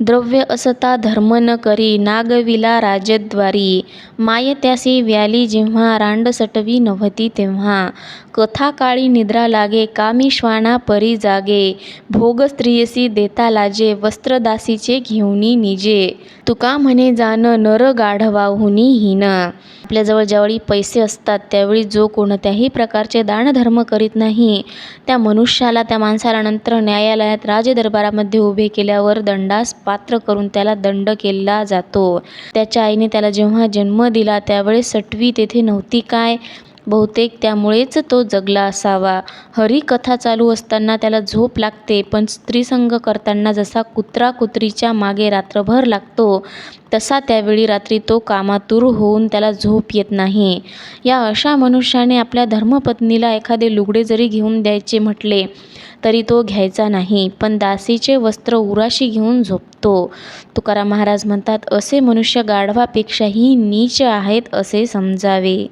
द्रव्य असता धर्म न करी नागविला राजद्वारी. माय त्यासी व्याली जेव्हा रांड सटवी नव्हती तेव्हा. कथा काळी निद्रा लागे कामी श्वाना परी जागे. भोग स्त्रियसी देता लाजे वस्त्रदासीचे घेऊनी निजे. तुका म्हणे जान नर गाढवाहुनी हिन. आपल्याजवळ ज्यावेळी पैसे असतात त्यावेळी जो कोणत्याही प्रकारचे दानधर्म करीत नाही. त्या मनुष्याला त्या माणसाला नंतर न्यायालयात राजदरबारामध्ये उभे केल्यावर दंडास पात्र करून त्याला दंड केला जातो. त्याच्या आईने त्याला जेव्हा जन्म दिला त्यावेळेस सटवी तेथे नव्हती. काय? बहुतेक त्यामुळेच तो जगला असावा. हरिकथा चालू असताना त्याला झोप लागते पण स्त्रीसंग करताना जसा कुत्रा कुत्रीच्या मागे रात्रभर लागतो तसा त्यावेळी रात्री तो कामातूर होऊन त्याला झोप येत नाही. या अशा मनुष्याने आपल्या धर्मपत्नीला एखादे लुगडे जरी घेऊन द्यायचे म्हटले तरी तो घ्यायचा नाही पण दासीचे वस्त्र उराशी घेऊन झोपतो. तुकाराम महाराज म्हणतात असे मनुष्य गाढवापेक्षाही नीच आहेत असे समजावे.